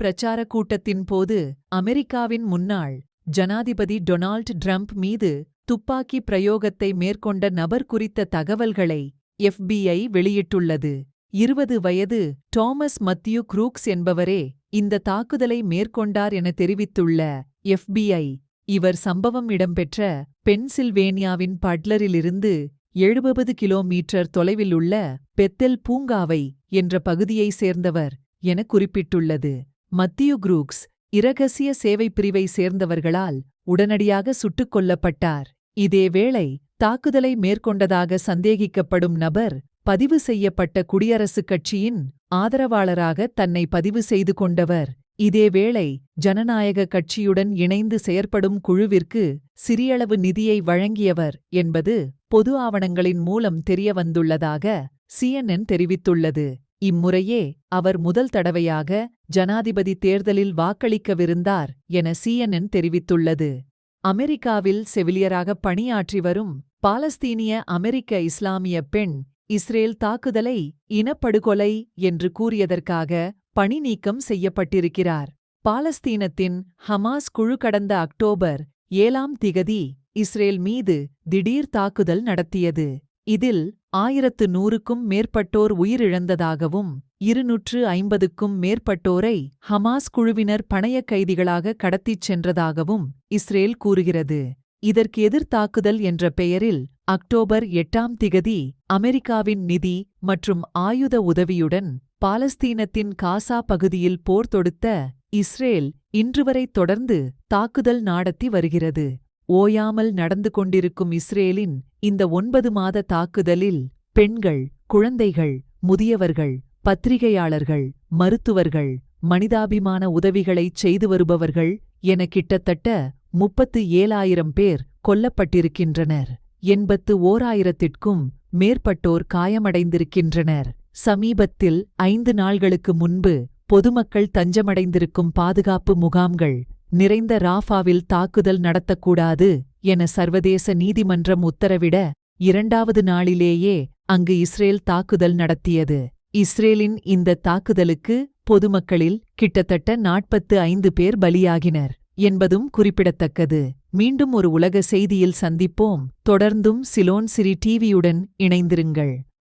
பிரச்சார கூட்டத்தின் போது அமெரிக்காவின் முன்னாள் ஜனாதிபதி டொனால்ட் ட்ரம்ப் மீது துப்பாக்கி பிரயோகத்தை மேற்கொண்ட நபர் குறித்த தகவல்களை எஃபிஐ வெளியிட்டுள்ளது. இருபது வயது டாமஸ் மத்யூ குரூக்ஸ் என்பவரே இந்த தாக்குதலை மேற்கொண்டார் என தெரிவித்துள்ள எஃபிஐ இவர் சம்பவம் இடம்பெற்ற பென்சில்வேனியாவின் பட்லரிலிருந்து எழுபது கிலோமீட்டர் தொலைவில் உள்ள பெத்தெல் பூங்காவை என்ற பகுதியைச் சேர்ந்தவர் என குறிப்பிட்டுள்ளது. மத்தியு குரூக்ஸ் இரகசிய சேவைப் பிரிவை சேர்ந்தவர்களால் உடனடியாக சுட்டுக் கொல்லப்பட்டார். இதேவேளை தாக்குதலை மேற்கொண்டதாக சந்தேகிக்கப்படும் நபர் பதிவு செய்யப்பட்ட குடியரசுக் கட்சியின் ஆதரவாளராக தன்னை பதிவு செய்து கொண்டவர். இதேவேளை ஜனநாயக கட்சியுடன் இணைந்து செயற்படும் குழுவிற்கு சிறியளவு நிதியை வழங்கியவர் என்பது பொது ஆவணங்களின் மூலம் தெரியவந்துள்ளதாக சிஎன்என் தெரிவித்துள்ளது. இம்முறையே அவர் முதல் தடவையாக ஜனாதிபதி தேர்தலில் வாக்களிக்கவிருந்தார் என சிஎன்என் தெரிவித்துள்ளது. அமெரிக்காவில் செவிலியராக பணியாற்றி வரும் பாலஸ்தீனிய அமெரிக்க இஸ்லாமிய பெண் இஸ்ரேல் தாக்குதலை இனப்படுகொலை என்று கூறியதற்காக பணி நீக்கம் செய்யப்பட்டிருக்கிறார். பாலஸ்தீனத்தின் ஹமாஸ் குழு கடந்த அக்டோபர் ஏழாம் திகதி இஸ்ரேல் மீது திடீர் தாக்குதல் நடத்தியது. இதில் ஆயிரத்து நூறுக்கும் மேற்பட்டோர் உயிரிழந்ததாகவும் இருநூற்று ஐம்பதுக்கும் மேற்பட்டோரை ஹமாஸ் குழுவினர் பணையக் கைதிகளாக கடத்திச் சென்றதாகவும் இஸ்ரேல் கூறுகிறது. இதற்கு எதிர்த்தாக்குதல் என்ற பெயரில் அக்டோபர் எட்டாம் திகதி அமெரிக்காவின் நிதி மற்றும் ஆயுத உதவியுடன் பாலஸ்தீனத்தின் காசா பகுதியில் போர் தொடுத்த இஸ்ரேல் இன்றுவரை தொடர்ந்து தாக்குதல் நாடத்தி வருகிறது. ஓயாமல் நடந்து கொண்டிருக்கும் இஸ்ரேலின் இந்த ஒன்பது மாத தாக்குதலில் பெண்கள் குழந்தைகள் முதியவர்கள் பத்திரிகையாளர்கள் மருத்துவர்கள் மனிதாபிமான உதவிகளைச் செய்து வருபவர்கள் என கிட்டத்தட்ட முப்பத்து ஏழாயிரம் பேர் கொல்லப்பட்டிருக்கின்றனர். எண்பத்து ஓராயிரத்திற்கும் மேற்பட்டோர் காயமடைந்திருக்கின்றனர். சமீபத்தில் ஐந்து நாள்களுக்கு முன்பு பொதுமக்கள் தஞ்சமடைந்திருக்கும் பாதுகாப்பு முகாம்கள் நிறைந்த ராஃபாவில் தாக்குதல் நடத்தக்கூடாது என சர்வதேச நீதிமன்றம் உத்தரவிட இரண்டாவது நாளிலேயே அங்கு இஸ்ரேல் தாக்குதல் நடத்தியது. இஸ்ரேலின் இந்த தாக்குதலுக்கு பொதுமக்களில் கிட்டத்தட்ட நாற்பத்து ஐந்து பேர் பலியாகினர் என்பதும் குறிப்பிடத்தக்கது. மீண்டும் ஒரு உலக செய்தியில் சந்திப்போம். தொடர்ந்தும் சிலோன் சிரி டிவியுடன் இணைந்திருங்கள்.